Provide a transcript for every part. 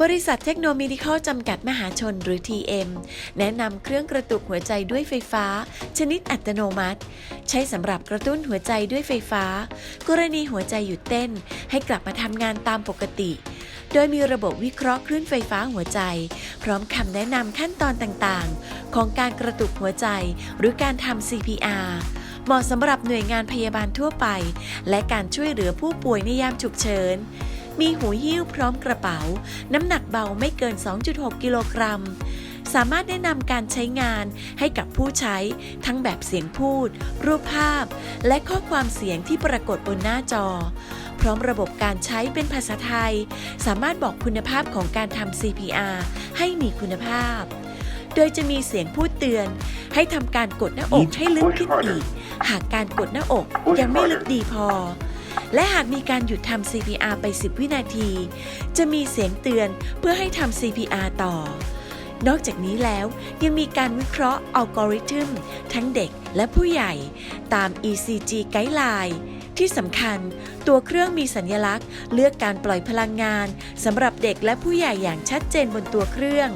บริษัทเทคโนโลยีคอลจำกัดมหาชนหรือ TM แนะนำเครื่องกระตุกหัวใจด้วยไฟฟ้า ชนิดอัตโนมัติ ใช้สำหรับกระตุ้นหัวใจด้วยไฟฟ้า กรณีหัวใจหยุดเต้น ให้กลับมาทำงานตามปกติ โดยมีระบบวิเคราะห์คลื่นไฟฟ้าหัวใจ พร้อมคำแนะนำขั้นตอนต่างๆ ของการกระตุกหัวใจหรือการทำ CPR เหมาะสำหรับหน่วยงานพยาบาลทั่วไป และการช่วยเหลือผู้ป่วยในยามฉุกเฉิน มีหูหิ้วพร้อมกระเป๋า น้ำหนักเบาไม่เกิน 2.6 กิโลกรัม สามารถแนะนำการใช้งานให้กับผู้ใช้ทั้งแบบเสียงพูด รูปภาพ และข้อความเสียงที่ปรากฏบนหน้าจอ พร้อมระบบการใช้เป็นภาษาไทย สามารถบอกคุณภาพของการทำ CPR ให้มีคุณภาพ โดยจะมีเสียงพูดเตือน ให้ทำการกดหน้าอกให้ลึกขึ้นอีก หากการกดหน้าอกยังไม่ลึกดีพอ และหากมีการหยุดทำ CPR ไป 10 วินาที จะมีเสียงเตือนเพื่อให้ทำ CPR ต่อ นอกจากนี้แล้วยังมีการวิเคราะห์อัลกอริทึมทั้งเด็กและผู้ใหญ่ตาม ECG ไกด์ไลน์ที่สำคัญ ตัวเครื่องมีสัญลักษณ์ เลือกการปล่อยพลังงานสำหรับเด็กและผู้ใหญ่อย่างชัดเจนบนตัวเครื่อง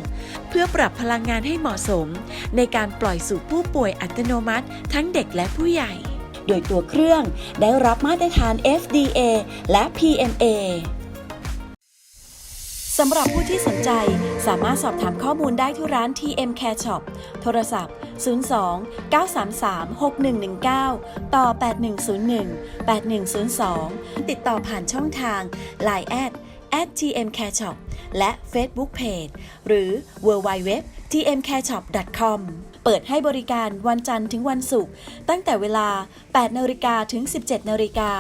เพื่อปรับพลังงานให้เหมาะสม ในการปล่อยสู่ผู้ป่วยอัตโนมัติ ทั้งเด็กและผู้ใหญ่ โดยตัวเครื่องได้รับมาตรฐาน FDA และ PMA สำหรับผู้ที่สนใจสามารถสอบถามข้อมูลได้ที่ร้าน TM Care Shop โทรศัพท์ 02 933 6119 ต่อ 8101 8102 ติดต่อผ่านช่องทาง Line แอด at TM Care Shop และ Facebook Page หรือ www tmcareshop.com เปิดให้บริการวันจันทร์ถึงวันศุกร์ตั้งแต่เวลา 8 นาฬิกาถึง 17 นาฬิกา